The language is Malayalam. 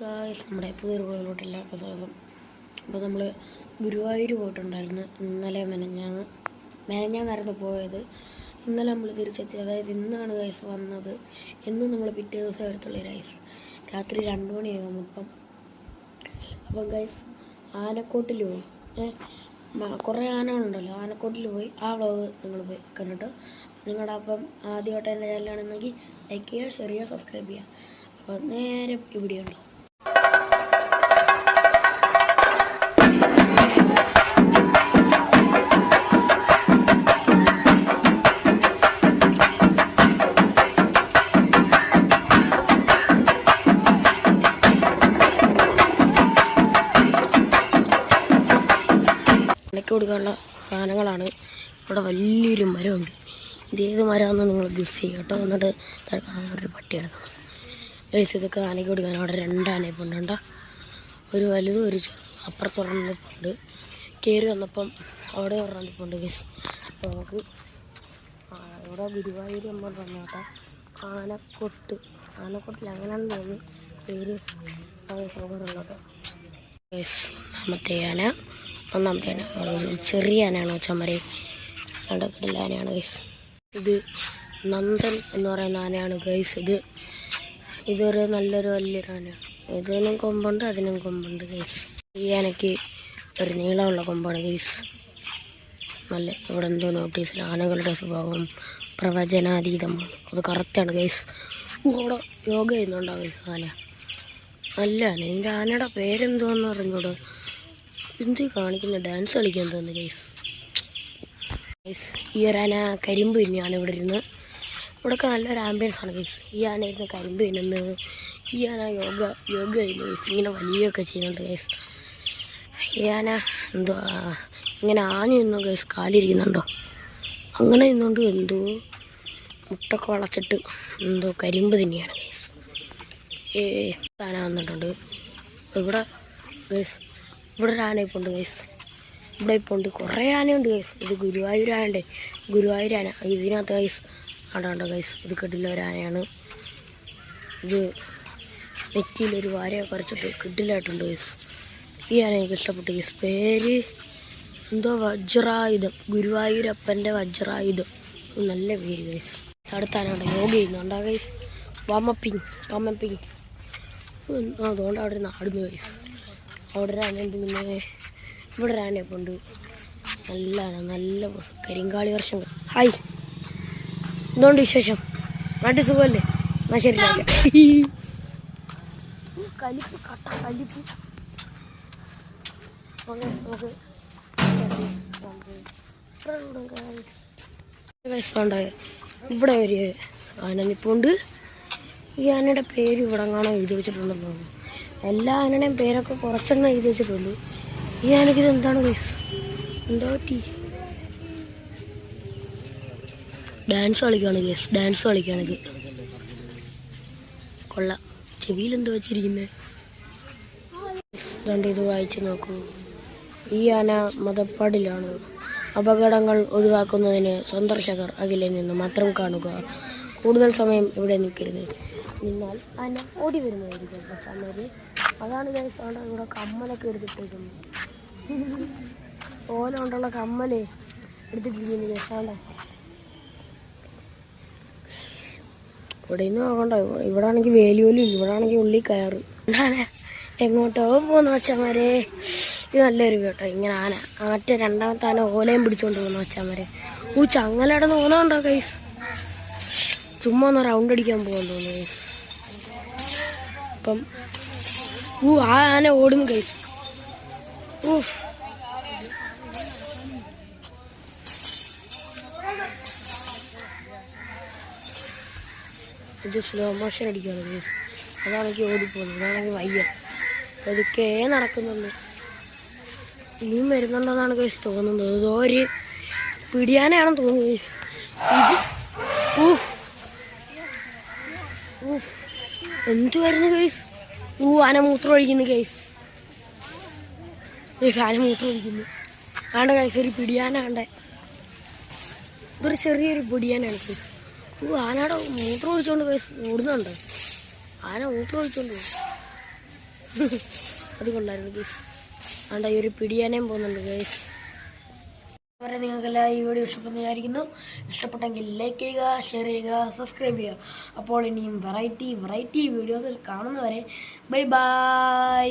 ഗായ്സ് നമ്മുടെ പുതിയൊരു വീട്ടിലോട്ട് എല്ലാവർക്കും സ്വാഗതം അപ്പോൾ നമ്മൾ ഗുരുവായൂർ പോയിട്ടുണ്ടായിരുന്നു. ഇന്നലെ മെനഞ്ഞാന്ന് മെനഞ്ഞാന്നായിരുന്നു പോയത്. ഇന്നലെ നമ്മൾ തിരിച്ചെത്തി. അതായത് ഇന്നാണ് ഗൈസ് വന്നത്. എന്ന് നമ്മൾ പിറ്റേ ദിവസം എടുത്തുള്ള ഗൈസ് രാത്രി രണ്ട് മണിയായി വന്നപ്പം അപ്പം ഗൈസ് ആനക്കോട്ടിൽ പോയി. കുറേ ആനകളുണ്ടല്ലോ. ആനക്കോട്ടിൽ പോയി. ആ വ്ളോഗ് നിങ്ങൾ പോയി കണ്ടിട്ട് നിങ്ങളുടെ അപ്പം ആദ്യമായിട്ട് എന്റെ ചാനലാണെന്നെങ്കിൽ ലൈക്ക് ചെയ്യുക ഷെയർ ചെയ്യുക സബ്സ്ക്രൈബ് ചെയ്യുക. അപ്പോൾ നേരെ ഇവിടെ കൊടുക്കാനുള്ള സാധനങ്ങളാണ്. ഇവിടെ വലിയൊരു മരമുണ്ട്. ഇത് ഏത് മരമാണെന്ന് നിങ്ങൾ ഗസ് ചെയ്യുക കേട്ടോ. എന്നിട്ട് ഒരു പട്ടി കിടക്കണം ഗസ് ഇതൊക്കെ ആനയ്ക്ക് കൊടുക്കാൻ. അവിടെ രണ്ട് ആനയിപ്പുണ്ട് കണ്ടോ? ഒരു വലുതും ഒരു ചെറുതും. അപ്പുറത്തൊരെണ്ണിപ്പുണ്ട് കയറി വന്നപ്പം അവിടെ ഒരെണ്ണിപ്പുണ്ട് ഗസ് അപ്പോൾ നമുക്ക് ഇവിടെ ഗുരുവായൂർ നമ്മൾ വന്ന കേട്ടോ. ആനക്കൊട്ട്. ആനക്കൊട്ടിൽ അങ്ങനെയാണ് തോന്നി പേര് സൗകര്യമുള്ളത് ഒന്നാമത്തെ ആന. ഒന്നാമത്തെ ആന. ഒരു ചെറിയ ആനയാണ് ചമ്മരി കടക്കിടല ആനയാണ് ഗൈസ് ഇത് നന്ദൻ എന്ന് പറയുന്ന ആനയാണ് ഗൈസ് ഇത്. ഇതൊരു നല്ലൊരു വലിയൊരു ആനയാണ് ഇതിനും കൊമ്പുണ്ട് അതിനും കൊമ്പുണ്ട് ഗൈസ് ഈ ആനയ്ക്ക് ഒരു നീളമുള്ള കൊമ്പാണ് ഗൈസ് നല്ല ഇവിടെ എന്തോ നോട്ടീസിൽ ആനകളുടെ സ്വഭാവം പ്രവചനാതീതമാണ്. അത് കറക്റ്റാണ് ഗൈസ് ഇവിടെ യോഗ ചെയ്യുന്നുണ്ടാവും ഗൈസ് ആന? നല്ല ആന എന്റെ ആനയുടെ പേരെന്തോന്ന് അറിഞ്ഞൂടെ. എന്ത് കാണിക്കുന്ന? ഡാൻസ് കളിക്കാൻ തോന്നുന്നു ഗൈസ് ഗൈസ് ഈ ഒരു ആന കരിമ്പ് തന്നെയാണ് ഇവിടെ ഇരുന്ന്. ഇവിടെയൊക്കെ നല്ലൊരു ആംബിയൻസ് ആണ് ഗൈസ് ഈ ആന ഇരുന്ന് കരിമ്പ് തിന്നുന്നു. ഈ ആന യോഗ യോഗ ചെയ്യുന്നു ഗൈസ് ഇങ്ങനെ വലിയൊക്കെ ചെയ്യുന്നുണ്ട് ഗൈസ് ഈ ആന എന്തോ ഇങ്ങനെ ആഞ്ഞു നിന്നു ഗൈസ് കാലിരിക്കുന്നുണ്ടോ? അങ്ങനെ നിന്നുകൊണ്ട് എന്തോ മുട്ടൊക്കെ വളച്ചിട്ട് എന്തോ കരിമ്പ് തന്നെയാണ് ഗൈസ് ഏ ആന വന്നിട്ടുണ്ട്. ഇവിടെ ഗൈസ് ഇവിടെ ഒരു ആന ഉണ്ട് ഗൈസ് ഇവിടെ ഇപ്പോൾ ഉണ്ട് കുറേ ആനയുണ്ട് ഗൈസ് ഇത് ഗുരുവായൂർ ആന ഇതിനകത്ത് ഗൈസ് ആടാണ്ടോ ഗൈസ് ഇത് കിട്ടില്ല ഒരു ആനയാണ്. ഇത് നെറ്റിയിലൊരു വാരയൊക്കെ വരച്ചിട്ട് കിഡിലായിട്ടുണ്ട് ഗൈസ് ഈ ആന എനിക്ക് ഇഷ്ടപ്പെട്ടു ഗൈസ് പേര് എന്തോ വജ്രായുധം. ഗുരുവായൂരപ്പന്റെ വജ്രായുധം. നല്ല പേര് ഗൈസ് അടുത്ത ആനയുണ്ട് യോഗ ചെയ്യുന്നുണ്ടോ ഗൈസ് വാമപ്പിങ് വാമപ്പിങ് അതുകൊണ്ട് അവിടെ നാടുന്നു ഗൈസ് അവിടെ ഒരു ആനയുണ്ട് പിന്നെ ഇവിടെ ഒരു ആനയൊക്കെ ഉണ്ട്. നല്ല ആന നല്ല കരിങ്കാളി വർഷം ഹായ്. എന്തുകൊണ്ട് വിശേഷം? നാട്ടിൽ സുഖമല്ലേ? എന്നാ ശരി. കലിപ്പ് കട്ട കലിപ്പ്. നമുക്ക് ഇവിടെ ഒരു ആന നിപ്പുണ്ട്. ഈ ആനയുടെ പേര് ഇവിടെ കാണാൻ എഴുതി വെച്ചിട്ടുണ്ടെന്ന് തോന്നുന്നു. എല്ലാ ആനയുടെയും പേരൊക്കെ കുറച്ചെണ്ണം എഴുതി വെച്ചിട്ടുള്ളൂ ഈ ആനയ്ക്ക് ഇത് എന്താണ് ഗൈസ് എന്താ പറ്റി? ഡാൻസ് കളിക്കുകയാണ് ഗേസ് ഡാൻസ് കളിക്കുകയാണ് ഇത് കൊള്ളാം. ചെവിയിൽ എന്തോ വെച്ചിരിക്കുന്നത് ഇത് വായിച്ച് നോക്കൂ. ഈ ആന മതപ്പാടിലാണ്. അപകടങ്ങൾ ഒഴിവാക്കുന്നതിന് സന്ദർശകർ അകലെ നിന്ന് മാത്രം കാണുക. കൂടുതൽ സമയം ഇവിടെ നിൽക്കരുത്. നിന്നാൽ ആന ഓടി വരുന്നതായിരിക്കും. പക്ഷെ അതാണ് ഗൈസ് അവിടെ ഇവിടെ കമ്മലൊക്കെ എടുത്തിട്ടേക്കുന്നത്. ഓല കൊണ്ടുള്ള കമ്മൽ എടുത്തിട്ടിരിക്കുന്നു. ഗൈസ് അവിടെ ഇവിടെ നിന്ന് നോക്കണ്ട ഇവിടെ ആണെങ്കിൽ വേലിയോലും ഇവിടെ ആണെങ്കിൽ ഉള്ളി കയറ്. എങ്ങോട്ടോ പോകുന്ന വച്ചമാരെ ഇത് നല്ലൊരു കേട്ടോ. ഇങ്ങനെ ആന. ആറ്റ രണ്ടാമത്തെ ആന ഓലയും പിടിച്ചോണ്ട് പോകുന്ന വച്ചമാരെ ഊ ചങ്ങലയുടെ തോന്നുന്നുണ്ടോ കൈസ് ചുമ്മാ റൗണ്ട് അടിക്കാൻ പോകാൻ തോന്നുന്നു. അപ്പം ഊ ആ ആന ഓടുന്നു കൈ. ഇത് സ്ലോ മോഷൻ അടിക്കുകയാണ് കേസ് അതാണെങ്കിൽ ഓടിപ്പോകുന്നു അതാണെങ്കിൽ വയ്യ. അതൊക്കെ നടക്കുന്നുണ്ട്. ഇനിയും വരുന്നുണ്ടെന്നാണ് കേസ് തോന്നുന്നത്. ഒരു പിടിയാനാണെന്ന് തോന്നുന്നു കേസ് ഇത് ഊഫ് ഊഫ് എന്ത് വരുന്നു കേസ് ഊ ആന മൂത്രം ഒഴിക്കുന്നു കേസ് കേസ് ആന മൂത്രം ഒഴിക്കുന്നു. ആണ്ട കേസ് ഒരു പിടിയാനാണ്ട ഇതൊരു ചെറിയൊരു പിടിയാനാണ് കേസ് ഓ ആനയുടെ മൂത്രം ഒഴിച്ചോണ്ട് കേസ് ഓടുന്നുണ്ട്. ആന മൂത്രം ഒഴിച്ചോണ്ട് പോകും അത് കൊണ്ടായിരുന്നു കേസ് ആണ്ട ഈ ഒരു പിടിയാനേം പോകുന്നുണ്ട് ഗൈസ് വരെ നിങ്ങൾക്കെല്ലാം ഈ വീഡിയോ ഇഷ്ടപ്പെടുന്ന വിചാരിക്കുന്നു. ഇഷ്ടപ്പെട്ടെങ്കിൽ ലൈക്ക് ചെയ്യുക ഷെയർ ചെയ്യുക സബ്സ്ക്രൈബ് ചെയ്യുക. അപ്പോൾ ഇനിയും വെറൈറ്റി വെറൈറ്റി വീഡിയോസിൽ കാണുന്നവരെ ബൈ ബൈ